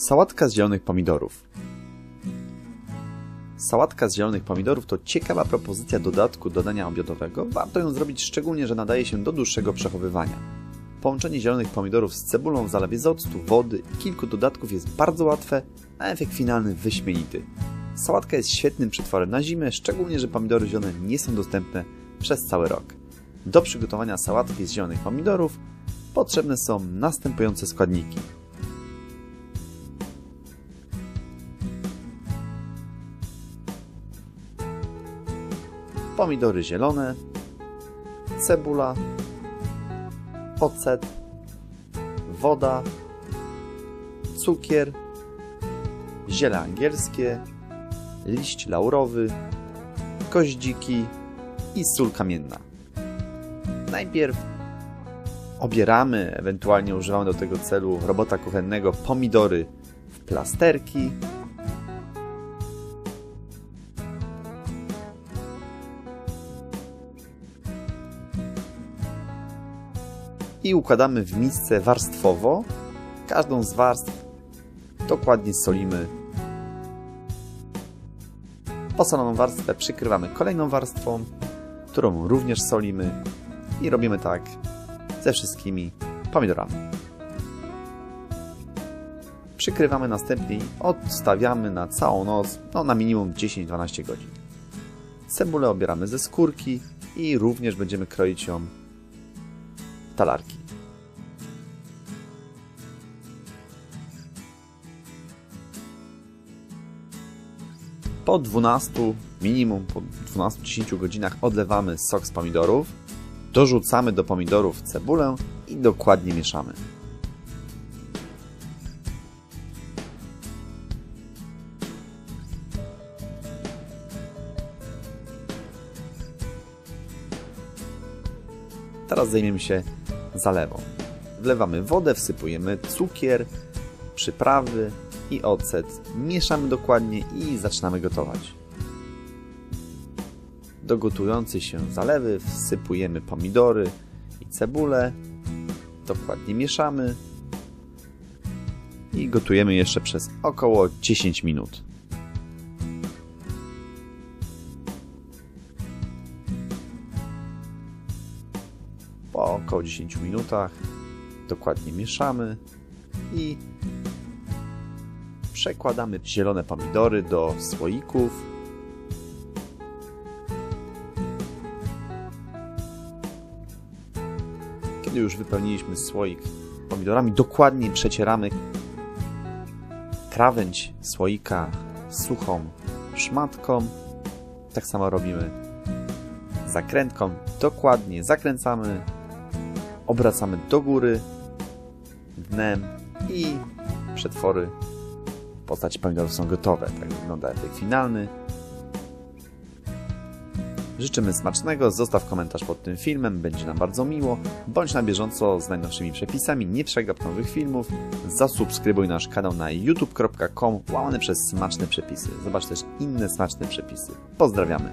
Sałatka z zielonych pomidorów. Sałatka z zielonych pomidorów to ciekawa propozycja dodatku do dania obiadowego. Warto ją zrobić szczególnie, że nadaje się do dłuższego przechowywania. Połączenie zielonych pomidorów z cebulą w zalewie z octu, wody i kilku dodatków jest bardzo łatwe, a efekt finalny wyśmienity. Sałatka jest świetnym przetworem na zimę, szczególnie, że pomidory zielone nie są dostępne przez cały rok. Do przygotowania sałatki z zielonych pomidorów potrzebne są następujące składniki. Pomidory zielone, cebula, ocet, woda, cukier, ziele angielskie, liść laurowy, koździki i sól kamienna. Najpierw obieramy, ewentualnie używamy do tego celu robota kuchennego pomidory w plasterki. I układamy w misce warstwowo. Każdą z warstw dokładnie solimy. Posoloną warstwę przykrywamy kolejną warstwą, którą również solimy i robimy tak ze wszystkimi pomidorami. Przykrywamy następnie i odstawiamy na całą noc, no na minimum 10-12 godzin. Cebulę obieramy ze skórki i również będziemy kroić ją talarki. Po 12, minimum po 12-10 godzinach odlewamy sok z pomidorów, dorzucamy do pomidorów cebulę i dokładnie mieszamy. Teraz zajmiemy się zalewą. Wlewamy wodę, wsypujemy cukier, przyprawy i ocet. Mieszamy dokładnie i zaczynamy gotować. Do gotującej się zalewy wsypujemy pomidory i cebulę. Dokładnie mieszamy. I gotujemy jeszcze przez około 10 minut. Po około 10 minutach dokładnie mieszamy i przekładamy zielone pomidory do słoików. Kiedy już wypełniliśmy słoik pomidorami, dokładnie przecieramy krawędź słoika suchą szmatką. Tak samo robimy zakrętką. Dokładnie zakręcamy, obracamy do góry dnem i przetwory w postaci pomidorów są gotowe. Tak wygląda efekt finalny. Życzymy smacznego, zostaw komentarz pod tym filmem, będzie nam bardzo miło. Bądź na bieżąco z najnowszymi przepisami, nie przegap nowych filmów. Zasubskrybuj nasz kanał na youtube.com łamany przez smaczne przepisy. Zobacz też inne smaczne przepisy. Pozdrawiamy!